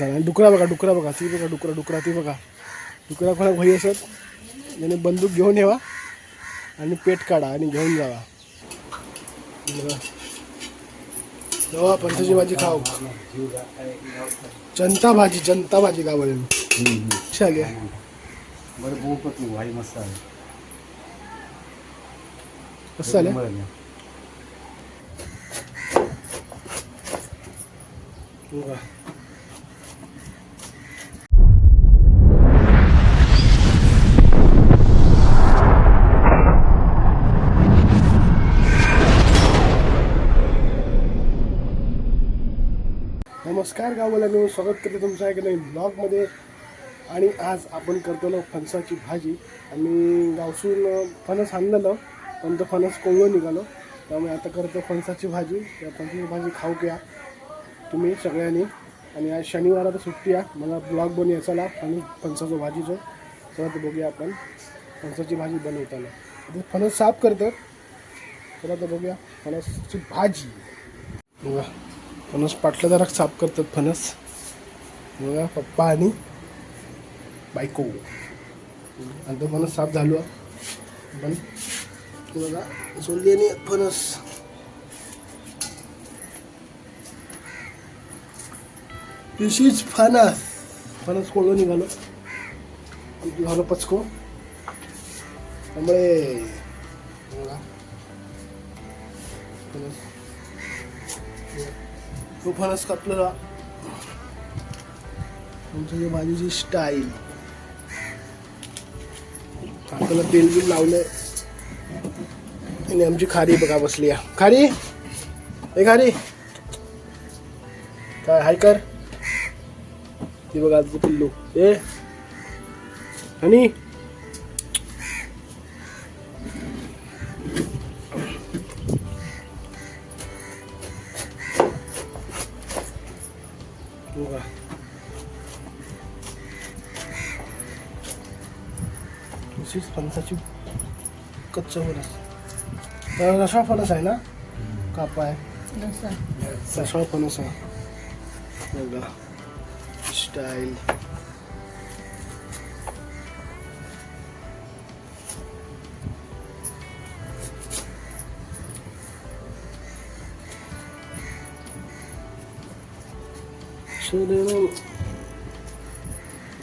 झाला. आणि डुकरा बघा डुकरा बघा. ती बघा डुकरा डुकरा ती बघा. डुकरा कोणा भाई असत त्याने बंदूक घेऊन येवा आणि पेट काढा आणि घेऊन जावा. जावा पंचाची भाजी खाऊ. जनता भाजी जनता भाजी का चालेल बरं तू? भाई मस्त आहे. कसं झालं. बघा. नमस्कार गावाला स्वागत करतो तुमचं आहे की नाही ब्लॉगमध्ये आणि आज आपण करतो फणसाची भाजी. आणि गावसून फणस आणलेलं पण तो फणस कोवळं निघालो. त्यामुळे आता करतो फणसाची भाजी. त्या फणसाची भाजी खाऊ घ्या तुम्ही सगळ्यांनी. आणि आज शनिवार आता सुट्टी आहे. मला ब्लॉग बनवूया. याचाला आणि फणसाचं भाजीचं. चला तर बघूया आपण फणसाची भाजी बनवताना. आता फणस साफ करतं. चला तर बघूया फणसाची भाजी. बघा. फणस पाटलं जरा साफ करतात फणस. बघा पप्पा आणि बायको. आणि तो फणस साफ झालो. पण बघा सोडली आणि फणस. पिशीच फणस. फणस कोळून निघालो. झालो झालं पचको. त्यामुळे बघा, फणस तो फणस कापलेला आमच्या भाजीची स्टाईल आपल्याला तेल बिल लावलंय. आणि आमची खारी बघा बसली या खारी? ए खारी. काय हाय कर. ती बघा तुझं पिल्लू. ए. आणि? रसा फणस आहे ना कापा आहे रसा फणस आहे बघा स्टाईल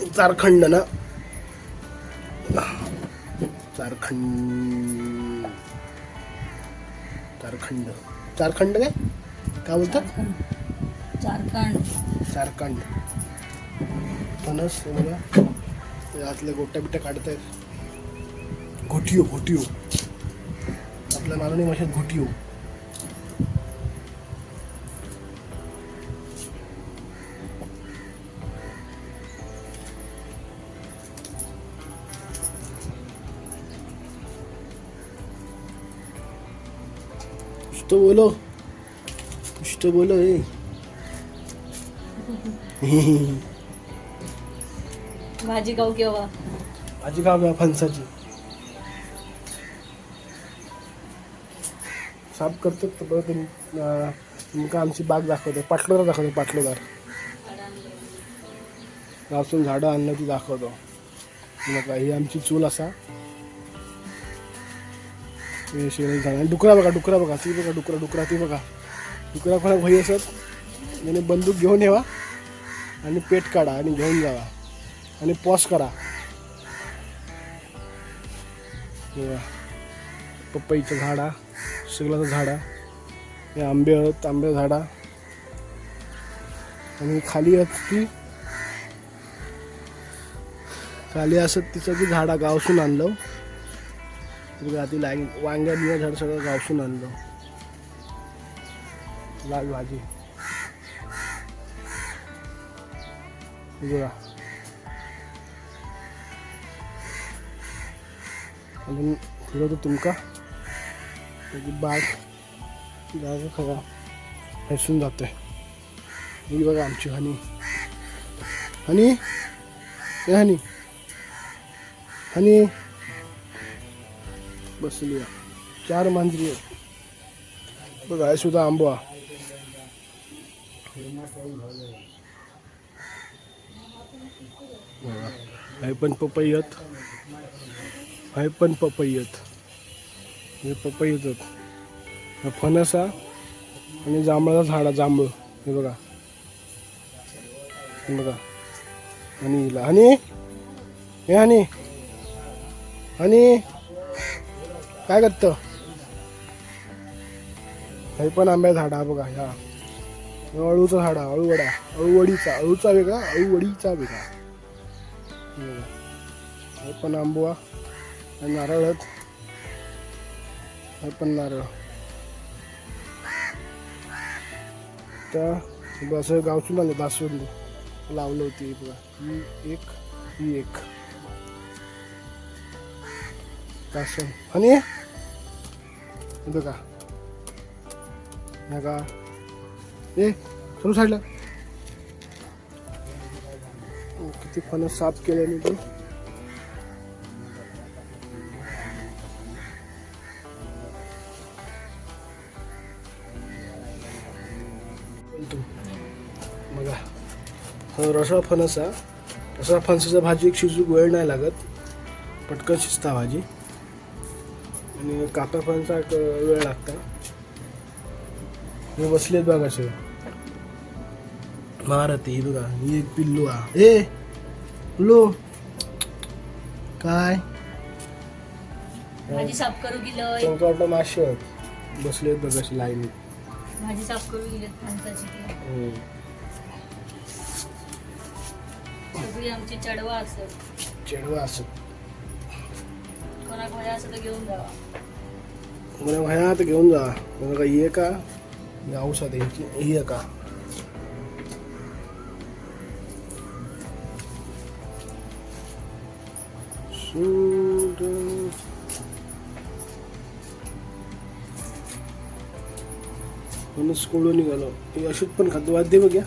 झारखंड ना झारखंड झारखंड झारखंड काय? काय बोलतात? झारखंड झारखंड फणस बघा आतल्या गोट्या बिट्या काढतायत. घोटियो घोटियो. आपल्या मालवणी भाषेत घोटियो. तो बोलो। कुछ तो बोलो ए भाजी खाऊ केव्हा? भाजी का बा फणसाची। साफ करतात तर बरं तुम अं, तुमका आमची बाग दाखवते पाटलोदार दाखवते पाटलोदार। गावसून झाडं आणलं ती दाखवतो। मग ही आमची चूल असा। हे शेळी झाड आणि डुकरा बघा डुकरा बघा ती बघा डुकरा डुकरा ती बघा. डुकरा फळा भाई असत? आणि बंदूक घेऊन येवा आणि पेट काढा आणि घेऊन जावा. आणि पॉस करा. पपईचं झाड हा शिगलाचं झाड. हे आंबे आहेत आंबे झाडा. आणि खाली आहेत ती. खाली असत ती सगळी झाडा गावसून आणलं. बघा ती लाईन वांग्या बिया झाड सगळं गावसून आणलं. लाल भाजी. बघा. अजून फिरवतो तुमका? त्याची बाग जागा खरा. हसून जाते ही बघा आमची हनी. हनी? हनी. हनी? बसली आहे. चार मांजरी आहेत. बघा हे सुद्धा आंबा. हे पण पपईयत हे पण पपई पपईयत हे पपई येतात फणसा आणि जांभळाचा झाडा जांभळ. हे बघा. हे बघा. आणि हिला. आणि? हे आणि? आणि? काय करत? हे पण आंब्या झाड बघा ह्या. हे अळूचा झाड हा, अळूवडा अळूवडीचा अळूचा वेगळा अळूवडीचा वेगळा. हे पण आंबोआ नारळच हे पण नारळ. त्या असं गावसून आलं दासवंदी लावलं होती बघा. ही एक ही एक. दासवंद आणि हे बघा. हे का ए सुरू साईडला. किती फणस साफ केले मी ते बघा. हा रसाळ फणस हा. रसाळ फणसाचा भाजी एक शिजूक वेळ नाही लागत. पटकन शिजता भाजी. एक वेळ लागता. हे बसलेत बघा मारते ही बघा ही एक पिल्लू हा ए पिल्लू. काय? भाजी साफ करू गेलं त्यांचं वाटलं मासे आहेत. बसलेत बघा अशी लाईनीत भाजी साफ करू फणसाची ती. सगळी आमची चढवा असत चेडवा असं. कोणाक वया असं तर घेऊन जावा. म्हणे भया आता घेऊन जा. म्हणजे का ये का? औषध आहे हिची. का? सूर- फणस कोळून निघालो. हे अशोक पण खातो वाद्य बघ्या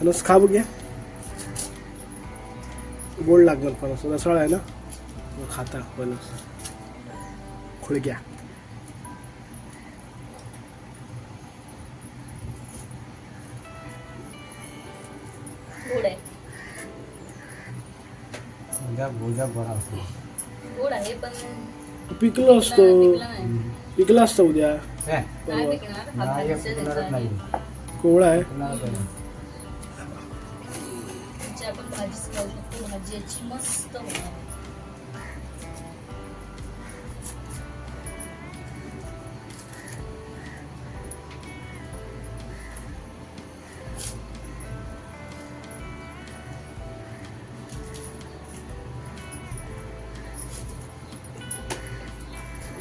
फणस खा बघ्या गोड लागणार फणस रसाळ आहे ना? मग खाता फणस खुळक्या उद्या भोजा बरा असतो. गोड आहे पण पिकलं असतं. पिकला नाही. पिकलं असतं उद्या. काय नाही पिकणार हा नाही पिकणारच नाही. आहे. कोवळा आहे? पिकणारच नाही. त्याची आपण भाजीच खाऊ शकतो. भाजी याची मस्त होणार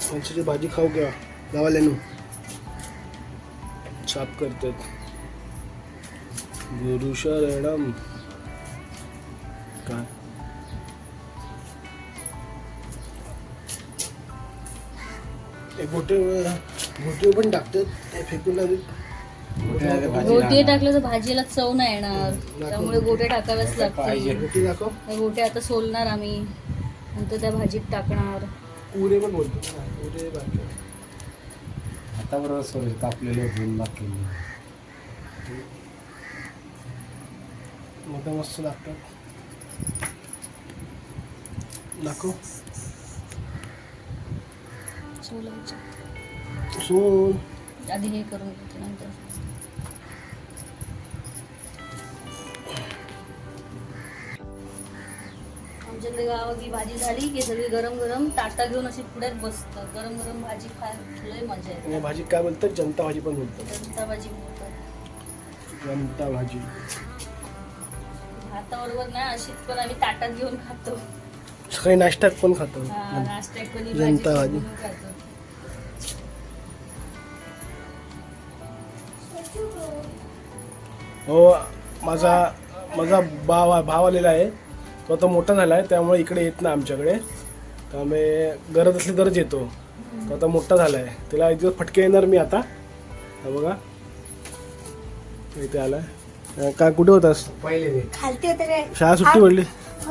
फणसाची भाजी खाऊ किंवा गावाल्यानं. साफ करतात. गुरु शरणम काय? गोटे गोटे पण टाकतात ते फेकून गोटे. टाकलं तर भाजीला चव नाही येणार. त्यामुळे गोटे टाकावेच दाखव त्या गोटे आता सोलणार आम्ही. नंतर त्या भाजीत टाकणार. पुरे पण बोलतो. पुरे बाकी. आता बरोबर सोडले कापलेले बाकी मोठा मस्त लागतात. दाखव. सोल. आधी हे करून घेते नंतर. गावात ही भाजी झाली की सगळी गरम गरम ताटा घेऊन अशी पुढ्यात बसतात गरम गरम भाजी खायला मजा येते. आणि भाजी काय बोलतात? जनता भाजी पण बोलतात. जनता भाजी म्हणतात जनता भाजी. भाताबरोबर नाही अशीच पण आम्ही ताटात घेऊन खातो. सकाळी नाश्त्यात पण खातो. हा, नाश्त्यात पण ही जनता भाजी. खातो. हो माझा माझा भाव भाव आलेला आहे. तो आता मोठा झाला आहे त्यामुळे इकडे येत नाही आमच्याकडे. त्यामुळे गरज असली तरच येतो. तो आता मोठा झाला आहे तिला एक दिवस फटके येणार मी आता. हा बघा. इथे आलाय. काय कुठे होतास? पहिले ते खालती होते रे शाळा सुट्टी पडली?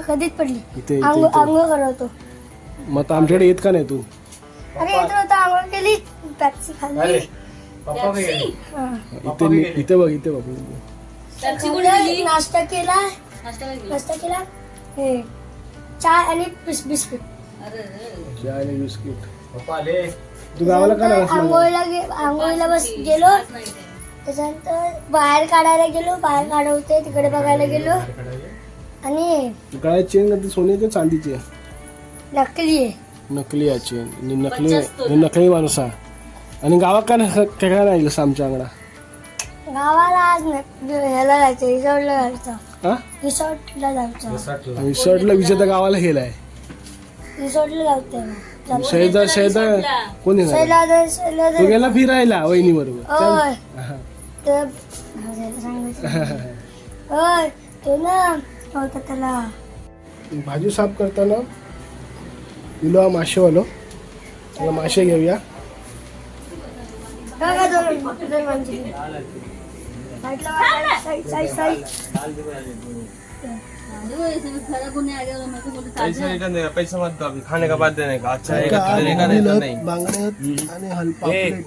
कधीच पडली. इथे आंघोळ इथे, इथे. आंघोळ करवतो मग आता आमच्याकडे येत का नाही तू? अरे येत होता आंघोळ केली. पॅप्सी अरे खाल्ली पप्पा काय हा. इथे मी- इथे बघ इथे बघ. नाश्ता केला. नाश्ता काय केला नाश्ता केला? हे चहा आणि बिस बिस्किट. चहा आणि बिस्किट. पप्पा आले. तू गावाला का नाही बसला? आंघोळीला गे आंघोळीला बस गेलो. त्याच्यानंतर बाहेर काढायला गेलो. बाहेर काढवते तिकडे बघायला गेलो. आणि गळ्यात चेन का ती सोन्याची का चांदीची? आहे? नकली आहे. नकली आहे चेन. आणि नकली. आणि नकली माणूस आहे. आणि गावात का नाही काय काय नाही गेलं आमच्या अंगडा गावाला आज न- ह्याला जायचं रिसॉर्टला जायचं हा रिसॉर्टला जायचं रिसॉर्टला विजेता गावाला गेलाय रिसॉर्टला जायचं शहीदा शहीदा कोण येणार तू गेला फिरायला वहिनी बरोबर तर सांगायचं तो ना होता त्याला भाजी साफ करताना दिलो हा माशेवालो त्याला मासे घेऊया काय काय दोन दोन माणसं पैसा मत दो अभी खाने का बाद देने का अच्छा है नहीं तो नहीं आणि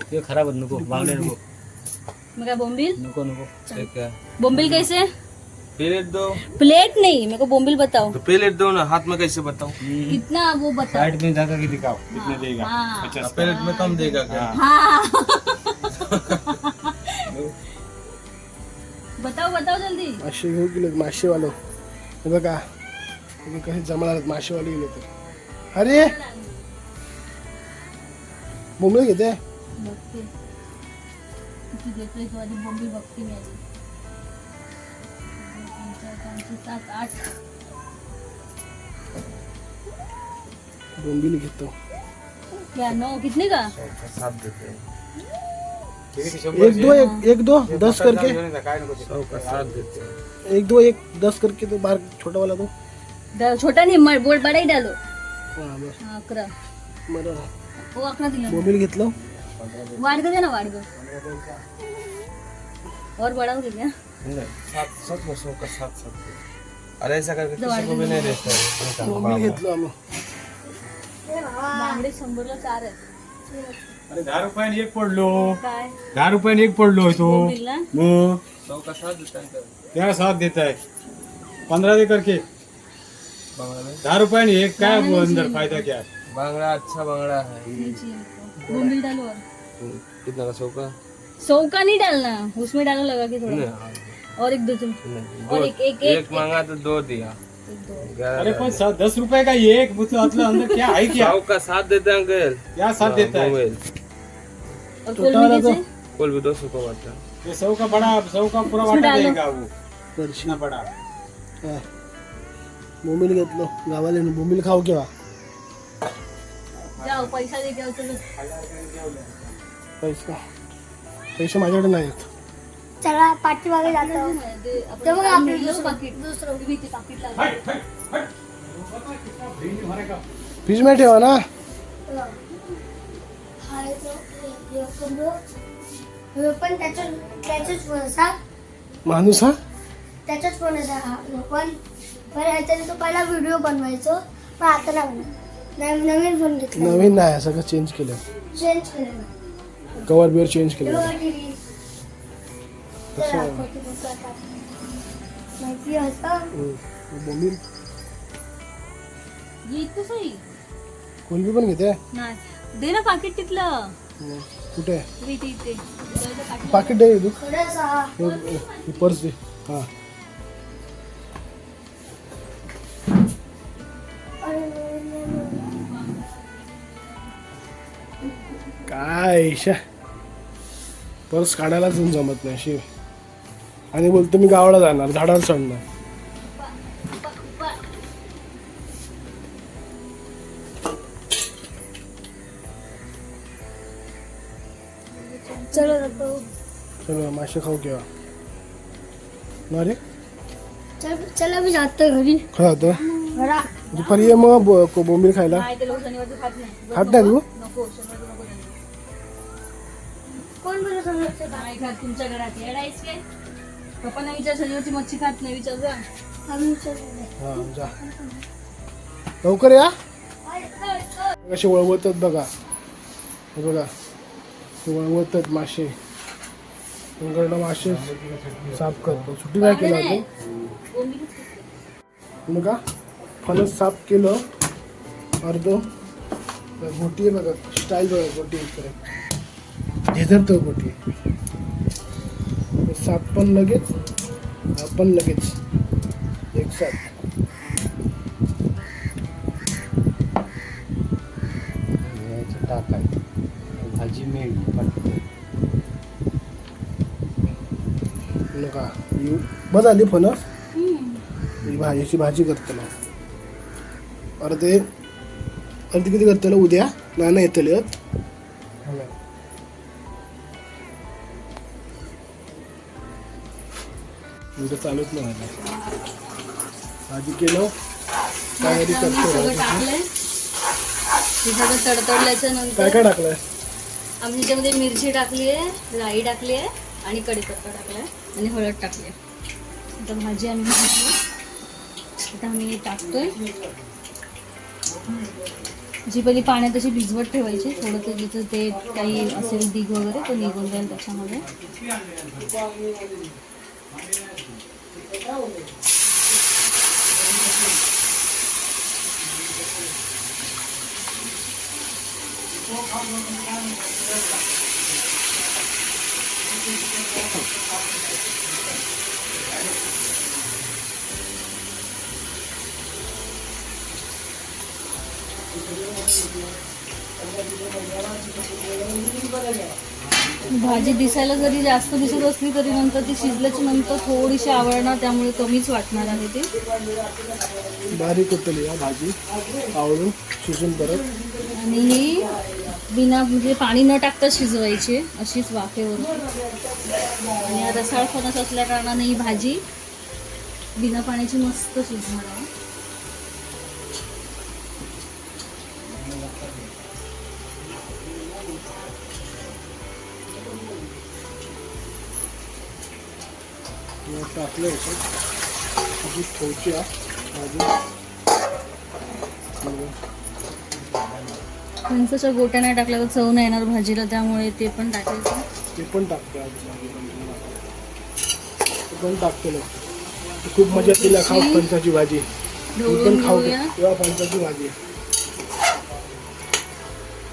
ते खराब नको बांगडे नको मैं क्या बोम्बिल नको नको ठीक है बोम्बिल कैसे प्लेट दो प्लेट नहीं मेरे को बोम्बिल बताओ तो प्लेट दो ना हाथ में कैसे बताऊँ कितना वो बताओ साइड में जाकर के दिखाओ कितने देगा हाँ पचास प्लेट में कम देगा क्या हाँ बताओ बताओ जल्दी। मासे घेऊ गेले मासेवालो. हे बघा तुम्ही कसे जमणार मासेवाले गेले तर अरे! बोंबळे घेते? बघते. किती देतोय तो आधी बोम्बिल बघते मी आधी दोन, तीन, चार, पाच, सहा, सात आठ. बोंबील घेतो. क्या नौ कितने का? साथ देते हैं एक दो एक एक दो दस करके। एक दो एक दस करके तो बाहर छोटा वाला दो। छोटा नहीं मर- बोल बड़ा ही डालो। हा, बस. हाँ अकरा अकरा दिला। घेतलं दे ना और बड़ा हो गया नहीं, सात सच में सौ का साथ दे। अरे ऐसा करके किसी को भी नहीं देता है। बोंबील घेतलं आम्ही बांगडे शंभरला चार आहे अरे दहा रुपयाने एक पडलो. काय? दहा रुपयाने एक पडलो तो. मग? का साथ है क्या साथ देता है पंद्रह दे करके. बांगड़ा? में दहा रुपयाने एक काय वो अंदर फायदा क्या है बांगड़ा अच्छा बांगड़ा है। बोंबिल डालो और कितना का सौ का सौ का नहीं डालना उसमें डालो लगा के थोड़ा. और एक दो नहीं, और दो एक एक एक एक मांगा तो दो दिया. एक दो. ग्यारह अरे पण सा- दस रुपए का एक? मतलब मतलब अंदर क्या है क्या? सौ का साथ देते हैं अंकल. क्या साथ देता है? मोबाइल और कोल्ड कैसे कोल भी दो सौ का बचा ये सौ का बड़ा सौ का पूरा वाटा। देगा वो। बड़ा। हा. बोंबील घेतलं गावाला बोंबील खाऊ केव्हा जाओ पैसा दे के आओ चलो। पैसा पैसे माझ्याकडे नाहीत। चला पाठीमागे जातो. काम आपलं दुसरं पाकीट दुसरं पाकीट लागलं फ्रीजमध्ये ठेवा ना. हा येतो, हे येतो. हे पण त्याच्याच त्याच्याच फोन असा माणूस हा? त्याच्याच फोन असा हा हे पण पण ह्याच्याने तो पहिला व्हिडिओ बनवायचो. पण आता नाही बनवत. नवीन नवीन फोन घेतला. नवीन नाही सगळं चेंज केलं. चेंज केलं. कवर बिअर चेंज हे केलं आता. माहिती असं? हम्म. बोंबील सही कोलबी पण घेते? नाही. दे ना पाकिट तिथलं. हम्म. कुठे पाकीट दे तू हे- हे पर्स दे. हा. काय शा. पर्स काढायलाच जमत नाही शिव आणि बोलतो मी गावाला जाणार झाडावर चढणार. चलो मासे खाऊ केव्हा ना रे चल चला मी जातो घरी। खा आता घरा दुपारी ये मग बो- को- बोंबील खायला नाही ते लोक शनिवारचं खात नाही खात नाही तू? नको शनिवारचं नको त्यांना. कोण बोलत होतं? नाही खात तुमच्या घरात येडायच काय पप्पांना विचार शनिवारची मच्छी खात नाही विचार जा आम्ही. हा। जा। लवकर या? कसे वळवतात बघा. हे बघा ते वळवतात मासे. इकडनं मासे साफ करतो. सुट्टी नाही केला अजून. मग का फणस साफ केलं. अर्ध. गोटी आहे बघा स्टाईल बघा गोटी इकडे झेझरतो गोटी साप पण लगेच आपण लगेच. एक साथ. याचं टाकायचं भाजी मीठ नका. बस आली फणस. ही भाजीची भाजी करतलो अर्धे अर्धे किती करतलो उद्या? नाना येतले उद्या चालूच नाही. भाजी केलं. आम्ही करतो? तडतडल्याच्या काय नंतर काय टाकलंय? आम्ही त्याच्यामध्ये मिरची टाकली आहे राई टाकली आहे आणि कढीपत्ता टाकलाय. आणि हळद टाकली. आहे आता भाजी आम्ही घातली. आता आम्ही टाकतोय. जी पहिली पाण्यात अशी भिजवत ठेवायची थोडं ते जिथं ते काही असेल दिग वगैरे तो निघून जाईल त्याच्यामध्ये. भाजी दिसायला जरी जास्त दिसत असली तरी नंतर ती शिजल्याच्या नंतर थोडीशी आवडणार त्यामुळे कमीच वाटणार आहे ती. बारीक होतली या भाजी. आवडून शिजून परत. आणि ही बिना म्हणजे पाणी न टाकता शिजवायचे अशीच वाफेवर आणि रसाळ फणस असल्या कारणाने ही भाजी बिना पाण्याची मस्त शिजणार आहे. टाकलं भाजी. फणसाच्या गोट्या नाही टाकल्या तर चव नाही येणार भाजीला त्यामुळे ते पण टाकायचं. ते पण टाकते ते पण टाकते खूप मजा तिला खाऊ फणसाची भाजी. मी पण खाऊ तेव्हा फणसाची भाजी.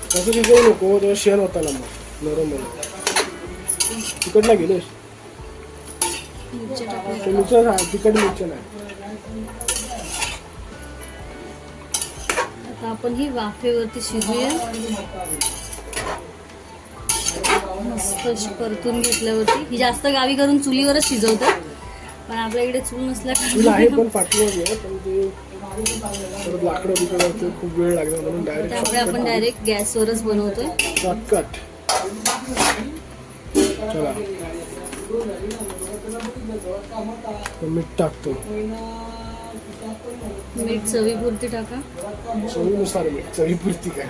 तसं तिथे नको तेव्हा शेण होता ना मग. नरम तिकडला गेलोस? मिरच्या तिखट मिरच्या नाही. आता आपण ही वाफेवरती शिजूया. मस्त परतून घेतल्यावरती. ही जास्त गावी करून चुलीवरच शिजवतात. पण आपल्या इकडे चूल नसल्या खूप वेळ म्हणून त्यामुळे आपण डायरेक्ट गॅसवरच बनवतोय. शॉर्टकट. चला. तर मीठ टाकतो. मीठ चवीपुरती टाका. चवीनुसार मीठ चवीपुरती काय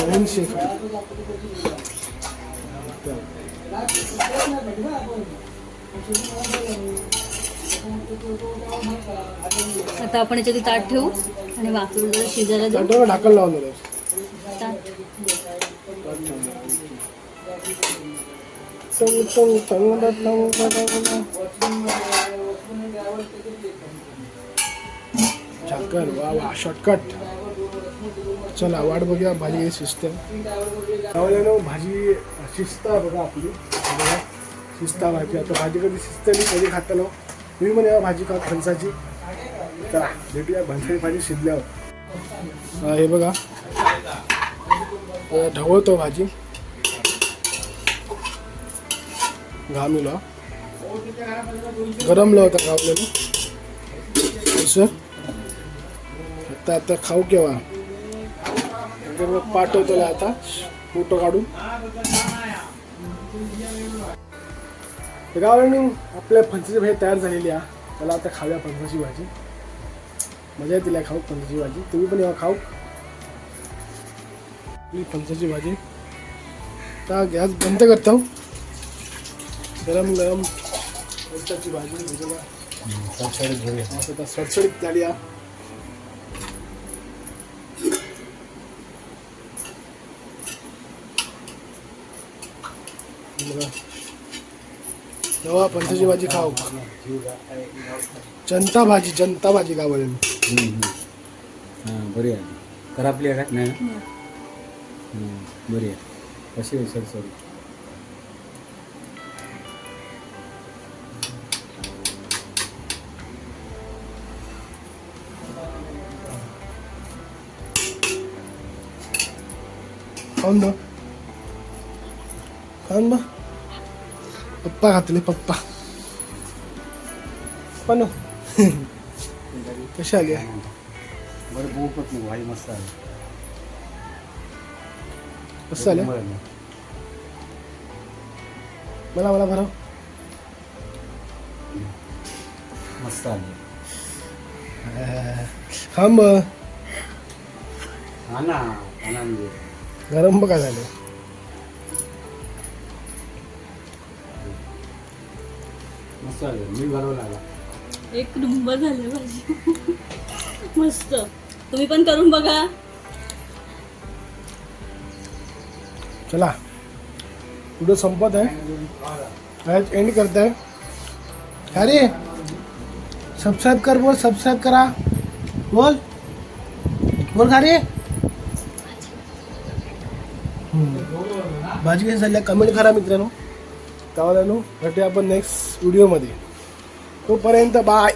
नवीन शेफ आता आपण याच्यात ताट ठेवू आणि वाफेवर जरा शिजायला ताटावर ढाकण आहेस. ताट. टंग वा वा शॉर्टकट चला वाट बघूया भाजी शिस्त त्यामुळे भाजी शिजता बघा आपली. बघा शिजता भाजी. आता भाजी कधी शिजते नाही कधी खाताना मी म्हणे भाजी का फणसाची. चला भेटूया फणसाची भाजी शिजल्यावर. हे बघा. ढवळतो भाजी. घामिला गरम होता का आपल्याला? असं? आता आता खाऊ केव्हा? नंतर मग पाठवतो आता फोटो काढून. तर गावाने आपल्या फणसाची भाजी तयार झालेली आहे. त्याला आता खाऊया फणसाची भाजी. मजा येते तिला खाऊ फणसाची भाजी. तुम्ही पण येवा खाऊ आपली फणसाची भाजी. आता गॅस बंद करतो. गरम गरम फणसाची भाजी भुजला सडसडीत घेऊया. आता सडसडीत झाली हा. बघा तेव्हा फणसाची भाजी खाऊ. जनता भाजी जनता भाजी गावली हां बरी आहे करापली आहे का? नाही हं, बरी आहे कशी आहे सर सॉरी? खाऊन बघ खाऊन बघ पप्पा घातले पप्पा पण कशी आली बरं बोपत नाही भाई मस्त आहे कसं आलं. मला मला भराव मस्त आली खांब हा ना आनंद गरम बघा झाले. मस्त आले मी बरोबर आला एक नंबर झाले भाजी मस्त. तुम्ही पण करून बघा. चला. पुढं संपत आहे. आज एंड करताय. अरे सबस्क्राईब कर बोल सबस्क्राईब करा. बोल. बोल का रे भाजी कशी झाली कमेंट करा मित्रांनो. त्यावेळेला भेटूया आपण नेक्स्ट व्हिडिओमध्ये तोपर्यंत बाय